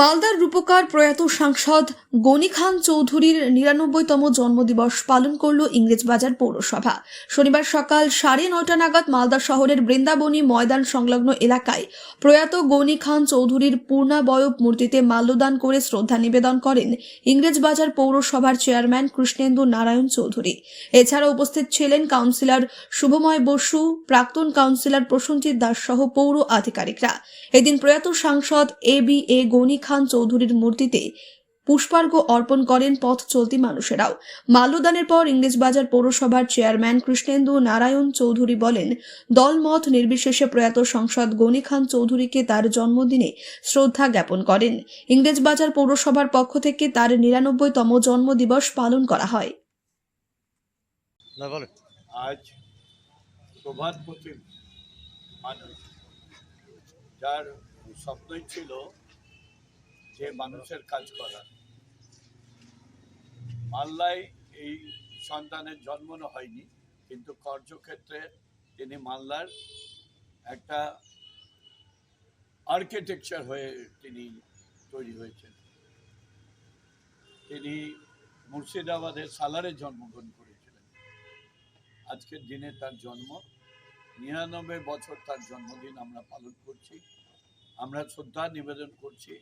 মালদার রূপকার প্রয়াত সাংসদ গনি খান চৌধুরীর নিরানব্বইতম জন্মদিবস পালন করল ইংরেজবাজার পৌরসভা। শনিবার সকাল সাড়ে নয়টা নাগাদ মালদা শহরের বৃন্দাবনী ময়দান সংলগ্ন এলাকায় প্রয়াত গনি খান চৌধুরীর পূর্ণাবয়ব মূর্তিতে মাল্যদান করে শ্রদ্ধা নিবেদন করেন ইংরেজবাজার পৌরসভার চেয়ারম্যান কৃষ্ণেন্দু নারায়ণ চৌধুরী। এছাড়া উপস্থিত ছিলেন কাউন্সিলর শুভময় বসু, প্রাক্তন কাউন্সিলর প্রসঞ্জিৎ দাস সহ পৌর আধিকারিকরা। এদিন প্রয়াত সাংসদ এ বি এ গনি খান চৌধুরীর মূর্তিতে পুষ্পার্ঘ্য অর্পণ করেন পথ চলতি মানুষেরাও। মাল্যদানের পর ইংরেজবাজার পৌরসভার চেয়ারম্যান কৃষ্ণেন্দু নারায়ণ চৌধুরী বলেন দলমত নির্বিশেষে প্রয়াত সংসদ গনি খান চৌধুরীকে তার জন্মদিনে শ্রদ্ধা জ্ঞাপন করেন। ইংরেজবাজার পৌরসভার পক্ষ থেকে তার নিরানব্বইতম জন্মদিবস পালন করা হয়। আজ যার স্বপ্নই ছিল যে মানুষের কাজ করা। মাল্লায় এই সন্তানের জন্ম হয়নি, কিন্তু কার্যক্ষেত্রে তিনি মাল্লার একটা আর্কিটেকচার হয়ে তিনি তৈরি হয়েছেন। তিনি মুর্শিদাবাদের সালারে জন্মগ্রহণ করেছিলেন। আজকের দিনে তার জন্ম, নিরানব্বই বছর তার জন্মদিন আমরা পালন করছি। আমরা শ্রদ্ধা নিবেদন করছি।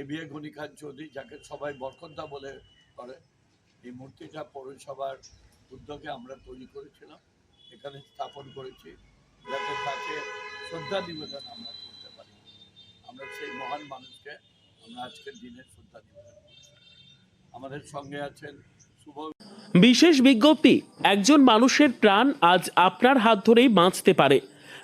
এ বিএ গণিকার চৌধুরী, যাকে সবাই বরকন্দা বলে করে এই মূর্তিটা পৌরসভার উদ্যোগে আমরা তৈরি করেছিলাম, এখানে স্থাপন করেছি। যাতে তাকে শ্রদ্ধা নিবেদন আমরা করতে পারি। আমরা সেই মহান মানুষকে আমরা আজকের দিনে শ্রদ্ধা নিবেদন আমাদের সঙ্গে আছেন শুভ বিশেষ বিজ্ঞপ্তি, একজন মানুষের প্রাণ আজ আপনার হাত ধরেই বাঁচতে পারে।